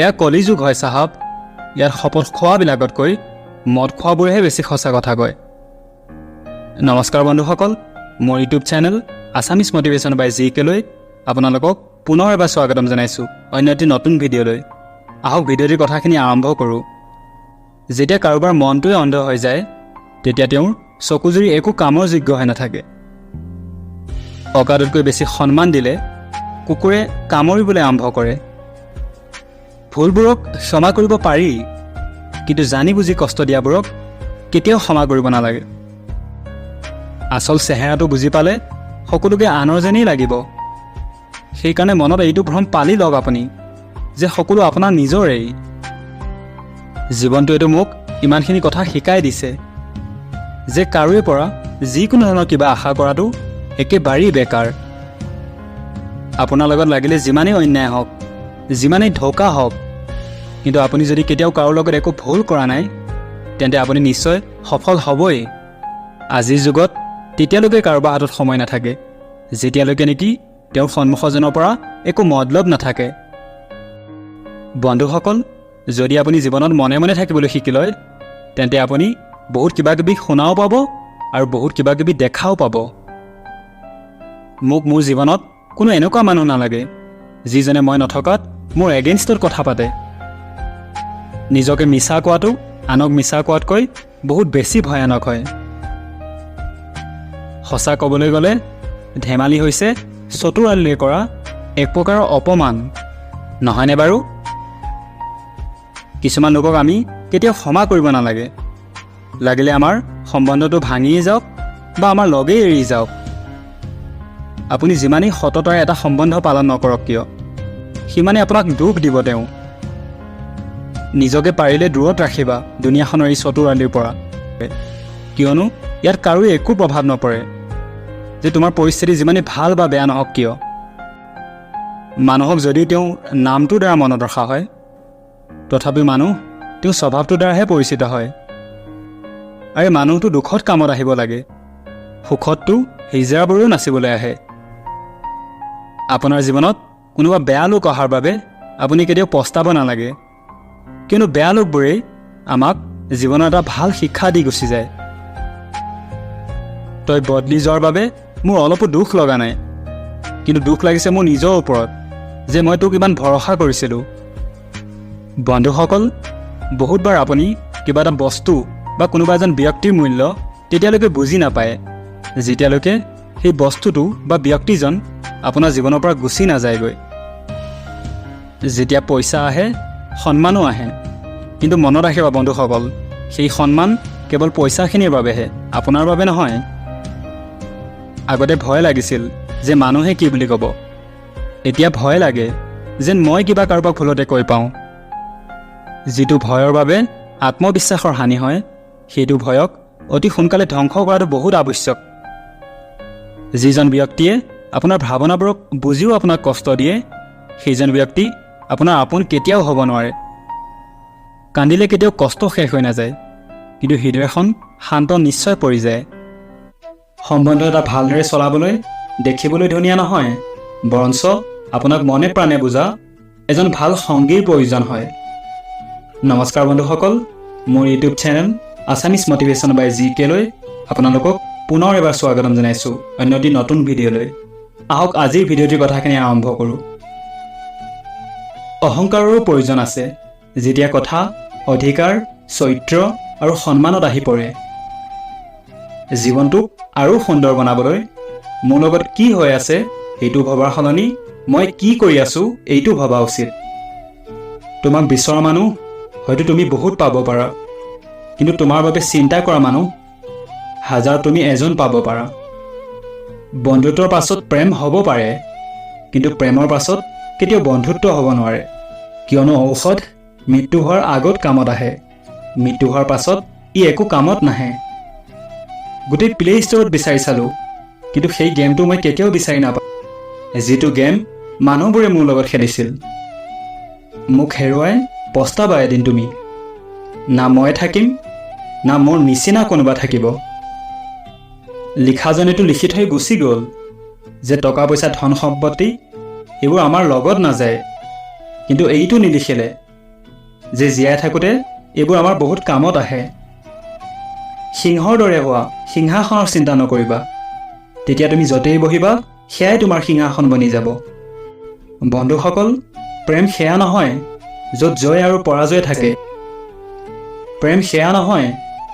এয়া কলিযুগ হয় চাহাব। ইয়াত শপত খোৱাবিলাকতকৈ মদ খোৱাবোৰেহে বেছি সঁচা কথা কয়। নমস্কাৰ বন্ধুসকল মোৰ ইউটিউব চেনেল আছামিজ মটিভেশ্যন বাই জি কেলৈ আপোনালোকক পুনৰ এবাৰ স্বাগতম জনাইছোঁ অন্য এটি নতুন ভিডিঅ'লৈ। আহক ভিডিঅ'টিৰ কথাখিনি আৰম্ভ কৰোঁ। যেতিয়া কাৰোবাৰ মনটোৱে অন্ধ হৈ যায় তেতিয়া তেওঁৰ চকুজুৰি একো কামৰ যোগ্য হৈ নাথাকে। অকাদতকৈ বেছি সন্মান দিলে কুকুৰে কামুৰিবলৈ আৰম্ভ কৰে। ভুলবোৰক ক্ষমা কৰিব পাৰি, কিন্তু জানি বুজি কষ্ট দিয়াবোৰক কেতিয়াও ক্ষমা কৰিব নালাগে। আচল চেহেৰাটো বুজি পালে সকলোকে আনৰ যেনেই লাগিব। সেইকাৰণে মনত এইটো ভ্ৰম পালি লওক আপুনি, যে সকলো আপোনাৰ নিজৰেই। জীৱনটোৱেতো মোক ইমানখিনি কথা শিকাই দিছে, যে কাৰোৰে পৰা যিকোনো ধৰণৰ কিবা আশা কৰাটো একেবাৰেই বেকাৰ। আপোনাৰ লগত লাগিলে যিমানেই অন্যায় হওক, যিমানেই ঢৌকা হওক কিন্তু আপুনি যদি কেতিয়াও কাৰো লগত একো ভুল কৰা নাই তেন্তে আপুনি নিশ্চয় সফল হ'বই। আজিৰ যুগত তেতিয়ালৈকে কাৰোবাৰ হাতত সময় নাথাকে যেতিয়ালৈকে নেকি তেওঁৰ সন্মুখজনৰ পৰা একো মতলব নাথাকে। বন্ধুসকল যদি আপুনি জীৱনত মনে মনে থাকিবলৈ শিকি লয় তেন্তে আপুনি বহুত কিবা কিবি শুনাও পাব আৰু বহুত কিবা কিবি দেখাও পাব। মোক মোৰ জীৱনত কোনো এনেকুৱা মানুহ নালাগে যিজনে মই নথকাত মোৰ এগেইনষ্টত কথা পাতে। নিজকে মিছা কোৱাটো আনক মিছা কোৱাতকৈ বহুত বেছি ভয়ানক হয়। সঁচা ক'বলৈ গ'লে ধেমালি হৈছে চতুৰালিৰে কৰা এক প্ৰকাৰৰ অপমান। নহয়নে বাৰু? কিছুমান লোকক আমি কেতিয়াও ক্ষমা কৰিব নালাগে। লাগিলে আমাৰ সম্বন্ধটো ভাঙিয়ে যাওক বা আমাৰ লগেই এৰি যাওক। আপুনি যিমানেই সততাৰে এটা সম্বন্ধ পালন নকৰক কিয়? সিমানে আপোনাক দুখ দিব তেওঁ। নিজকে পাৰিলে দূৰত ৰাখিবা দুনীয়াখনৰ এই চতুৰালিৰ পৰা। কিয়নো ইয়াত কাৰোৱে একো প্ৰভাৱ নপৰে যে তোমাৰ পৰিস্থিতি যিমানেই ভাল বা বেয়া নহওক কিয়। মানুহক যদিও তেওঁ নামটোৰ দ্বাৰা মনত ৰখা হয় তথাপি মানুহ তেওঁ স্বভাৱটোৰ দ্বাৰাহে পৰিচিত হয়। আৰু মানুহটো দুখত কামত আহিব লাগে সুখততো হিজৰাবোৰেও নাচিবলৈ আহে। আপোনাৰ জীৱনত কোনোবা বেয়া লোক অহাৰ বাবে আপুনি কেতিয়াও পস্তাব নালাগে। কিয়নো বেয়া লোকবোৰেই আমাক জীৱনৰ এটা ভাল শিক্ষা দি গুচি যায়। তই বদলি যোৱাৰ বাবে মোৰ অলপো দুখ লগা নাই। কিন্তু দুখ লাগিছে মোৰ নিজৰ ওপৰত যে মই তোক ইমান ভৰসা কৰিছিলোঁ। বন্ধুসকল বহুতবাৰ আপুনি কিবা এটা বস্তু বা কোনোবা এজন ব্যক্তিৰ মূল্য তেতিয়ালৈকে বুজি নাপায়। যেতিয়ালৈকে সেই বস্তুটো বা ব্যক্তিজন আপোনাৰ জীৱনৰ পৰা গুচি নাযায়গৈ। যেতিয়া পইচা আহে সন্মানো আহে। কিন্তু মনত ৰাখিবা বন্ধুসকল সেই সন্মান কেৱল পইচাখিনিৰ বাবেহে আপোনাৰ বাবে নহয়। আগতে ভয় লাগিছিল যে মানুহে কি বুলি ক'ব। এতিয়া ভয় লাগে যেন মই কিবা কাৰোবাক ভুলতে কৈ পাওঁ। যিটো ভয়ৰ বাবে আত্মবিশ্বাসৰ হানি হয় সেইটো ভয়ক অতি সোনকালে ধ্বংস কৰাটো বহুত আৱশ্যক। যিজন ব্যক্তিয়ে আপোনাৰ ভাৱনাবোৰক বুজিও আপোনাক কষ্ট দিয়ে সেইজন ব্যক্তি আপোনাৰ আপোন কেতিয়াও হ'ব নোৱাৰে। কান্দিলে কেতিয়াও কষ্ট শেষ হৈ নাযায় কিন্তু হৃদয়খন শান্ত নিশ্চয় পৰি যায়। সম্বন্ধ এটা ভালদৰে চলাবলৈ দেখিবলৈ ধুনীয়া নহয় বৰঞ্চ আপোনাক মনে প্ৰাণে বুজা এজন ভাল সংগীৰ প্ৰয়োজন হয়। নমস্কাৰ বন্ধুসকল মোৰ ইউটিউব চেনেল আছামিজ মটিভেশ্যন বাই জি কেলৈ আপোনালোকক পুনৰ এবাৰ স্বাগতম জনাইছোঁ অন্য এটি নতুন ভিডিঅ'লৈ। আহক আজিৰ ভিডিঅ'টিৰ কথাখিনি আৰম্ভ কৰোঁ। অহংকাৰৰো প্ৰয়োজন আছে যেতিয়া কথা অধিকাৰ চৰিত্ৰ আৰু সন্মানত আহি পৰে। জীৱনটোক আৰু সুন্দৰ বনাবলৈ মোৰ লগত কি হৈ আছে সেইটো ভবাৰ সলনি মই কি কৰি আছোঁ এইটো ভবা উচিত। তোমাক বিচৰা মানুহ হয়তো তুমি বহুত পাব পাৰা কিন্তু তোমাৰ বাবে চিন্তা কৰা মানুহ হাজাৰ তুমি এজন পাব পাৰা। বন্ধুত্বৰ পাছত প্ৰেম হ'ব পাৰে কিন্তু প্ৰেমৰ পাছত কেতিয়াও বন্ধুত্ব হ'ব নোৱাৰে। কিয়নো ঔষধ মৃত্যু হোৱাৰ আগত কামত আহে। মৃত্যু হোৱাৰ পাছত ই একো কামত নাহে। গোটেই প্লে ষ্ট'ৰত বিচাৰি চালোঁ কিন্তু সেই গেমটো মই কেতিয়াও বিচাৰি নাপাওঁ যিটো গেম মানুহবোৰে মোৰ লগত খেলিছিল। মোক হেৰুৱাই পস্তাবা এদিন তুমি। না মই থাকিম না মোৰ নিচিনা কোনোবা থাকিব। লিখাজনেতো লিখি থৈ গুচি গ'ল যে টকা পইচা ধন সম্পত্তি এইবোৰ আমাৰ লগত নাযায়। কিন্তু এইটো নিলিখিলে যে জীয়াই থাকোঁতে এইবোৰ আমাৰ বহুত কামত আহে। সিংহৰ দৰে হোৱা সিংহাসনৰ চিন্তা নকৰিবা। তেতিয়া তুমি য'তেই বহিবা সেয়াই তোমাৰ সিংহাসন বনি যাব। বন্ধুসকল প্ৰেম সেয়া নহয় য'ত জয় আৰু পৰাজয় থাকে। প্ৰেম সেয়া নহয়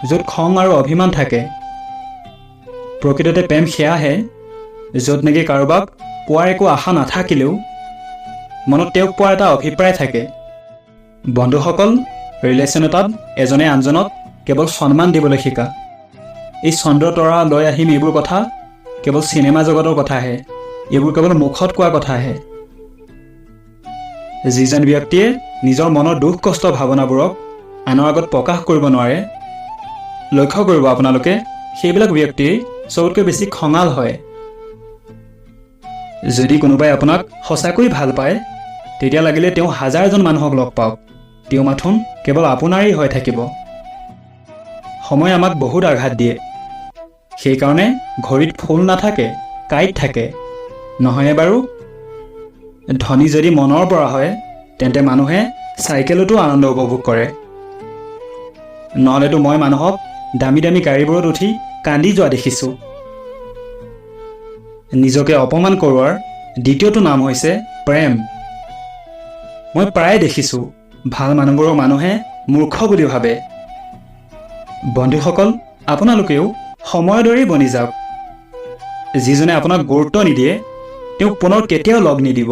য'ত খং আৰু অভিমান থাকে। প্ৰকৃততে প্ৰেম সেয়াহে য'ত নেকি কাৰোবাক পোৱাৰ একো আশা নাথাকিলেও মনত তেওঁক পোৱাৰ এটা অভিপ্ৰায় থাকে। বন্ধুসকল ৰিলেশ্যন এটাত এজনে আনজনক কেৱল সন্মান দিবলৈ শিকা। এই চন্দ্ৰ তৰা লৈ আহিম এইবোৰ কথা কেৱল চিনেমা জগতৰ কথাহে এইবোৰ কেৱল মুখত কোৱা কথাহে যিজন ব্যক্তিয়ে নিজৰ মনৰ দুখ কষ্ট ভাৱনাবোৰক আনৰ আগত প্ৰকাশ কৰিব নোৱাৰে লক্ষ্য কৰিব আপোনালোকে সেইবিলাক ব্যক্তি চবতকৈ বেছি খঙাল হয়। যদি কোনোবাই আপোনাক সঁচাকৈ ভাল পায় তেতিয়া লাগিলে তেওঁ হাজাৰজন মানুহক লগ পাওক। তেওঁ মাথোন কেৱল আপোনাৰেই হৈ থাকিব। সময় আমাক বহুত আঘাত দিয়ে। সেইকাৰণে ঘড়ীত ফুল নাথাকে কাঁইট থাকে। নহয়নে বাৰু? ধনী যদি মনৰ পৰা হয় তেন্তে মানুহে চাইকেলতো আনন্দ উপভোগ কৰে। নহ'লেতো মই মানুহক দামী দামী গাড়ীবোৰত উঠি কান্দি যোৱা দেখিছোঁ। নিজকে অপমান কৰোৱাৰ দ্বিতীয়টো নাম হৈছে প্ৰেম। মই প্ৰায়ে দেখিছোঁ ভাল মানুহবোৰক মানুহে মূৰ্খ বুলি ভাবে। বন্ধুসকল আপোনালোকেও সময়ৰ দৰেই বনি যাওক। যিজনে আপোনাক গুৰুত্ব নিদিয়ে তেওঁক পুনৰ কেতিয়াও লগ নিদিব।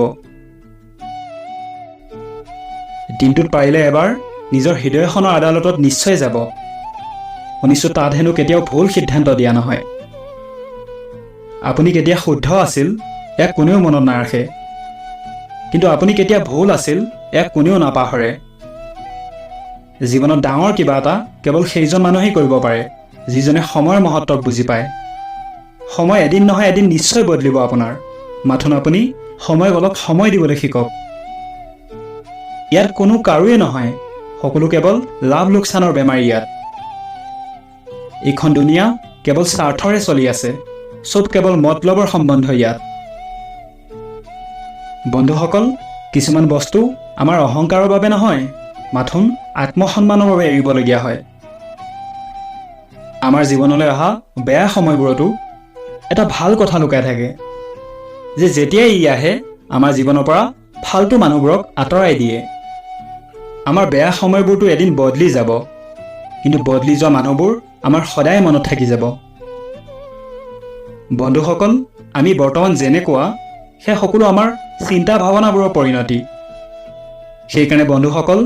দিনটোত পাৰিলে এবাৰ নিজৰ হৃদয়খনৰ আদালতত নিশ্চয় যাব। শুনিছোঁ তাত হেনো কেতিয়াও ভুল সিদ্ধান্ত দিয়া নহয়। আপুনি কেতিয়া শুদ্ধ আছিল ইয়াক কোনেও মনত নাৰাখে। কিন্তু আপুনি কেতিয়া ভুল আছিল ইয়াক কোনেও নাপাহৰে। জীৱনত ডাঙৰ কিবা এটা কেৱল সেইজন মানুহেই কৰিব পাৰে যিজনে সময়ৰ মহত্বক বুজি পায়। সময় এদিন নহয় এদিন নিশ্চয় বদলিব আপোনাৰ। মাথোন আপুনি সময়ক অলপ সময় দিবলৈ শিকক। ইয়াত কোনো কাৰোৱে নহয় সকলো কেৱল লাভ লোকচানৰ বেমাৰী ইয়াত। এইখন দুনিয়া কেৱল স্বাৰ্থৰে চলি আছে চব কেৱল মতলবৰ সম্বন্ধ ইয়াত। বন্ধুসকল কিছুমান বস্তু আমাৰ অহংকাৰৰ বাবে নহয় মাথোন আত্মসন্মানৰ বাবে এৰিবলগীয়া হয়। আমাৰ জীৱনলৈ অহা বেয়া সময়বোৰতো এটা ভাল কথা লুকাই থাকে যে যেতিয়াই ই আহে আমাৰ জীৱনৰ পৰা ফাল্টু মানুহবোৰক আঁতৰাই দিয়ে। আমাৰ বেয়া সময়বোৰতো এদিন বদলি যাব কিন্তু বদলি যোৱা মানুহবোৰ আমাৰ সদায় মনত থাকি যাব। বন্ধুসকল আমি বৰ্তমান যেনেকুৱা সেয়া সকলো আমাৰ চিন্তা ভাৱনাবোৰৰ পৰিণতি। সেইকাৰণে বন্ধুসকল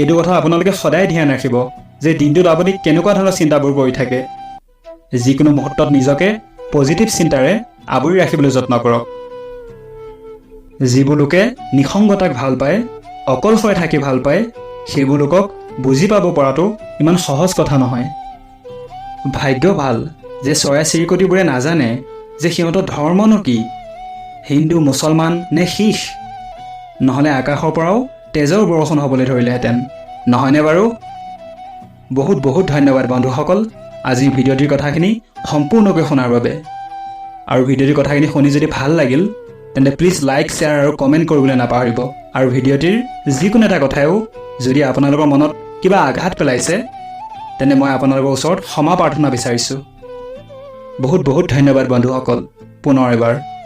এইটো কথা আপোনালোকে সদায় ধ্যান ৰাখিব যে দিনটোত আপুনি কেনেকুৱা ধৰণৰ চিন্তাবোৰ কৰি থাকে। যিকোনো মুহূৰ্তত নিজকে পজিটিভ চিন্তাৰে আৱৰি ৰাখিবলৈ যত্ন কৰক। যিবোৰ লোকে নিসংগতাক ভাল পায় অকলশৰে থাকি ভাল পায় সেইবোৰ লোকক বুজি পাব পৰাটো ইমান সহজ কথা নহয়। ভাগ্য ভাল যে চৰাই চিৰিকটিবোৰে নাজানে যে সিহঁতৰ ধৰ্মনো কি। হিন্দু, মুছলমান নে শিখ নহ'লে আকাশৰ পৰাও তেজৰ বৰষুণ হ'বলৈ ধৰিলেহেঁতেন। নহয়নে বাৰু? বহুত বহুত ধন্যবাদ বন্ধুসকল আজিৰ ভিডিঅ'টিৰ কথাখিনি সম্পূৰ্ণকৈ শুনাৰ বাবে। আৰু ভিডিঅ'টিৰ কথাখিনি শুনি যদি ভালো লাগিল, তেন্তে প্লিজ লাইক শ্বেয়াৰ আৰু কমেণ্ট কৰিবলৈ নাপাহৰিব। আৰু ভিডিঅ'টিৰ যিকোনো এটা কথাইও যদি আপোনালোকৰ মনত কিবা আঘাত পেলাইছে, তেন্তে মই আপোনালোকৰ ওচৰত ক্ষমা প্ৰাৰ্থনা বিচাৰিছোঁ। বহুত বহুত ধন্যবাদ বন্ধুসকল। পুনৰ এবাৰ।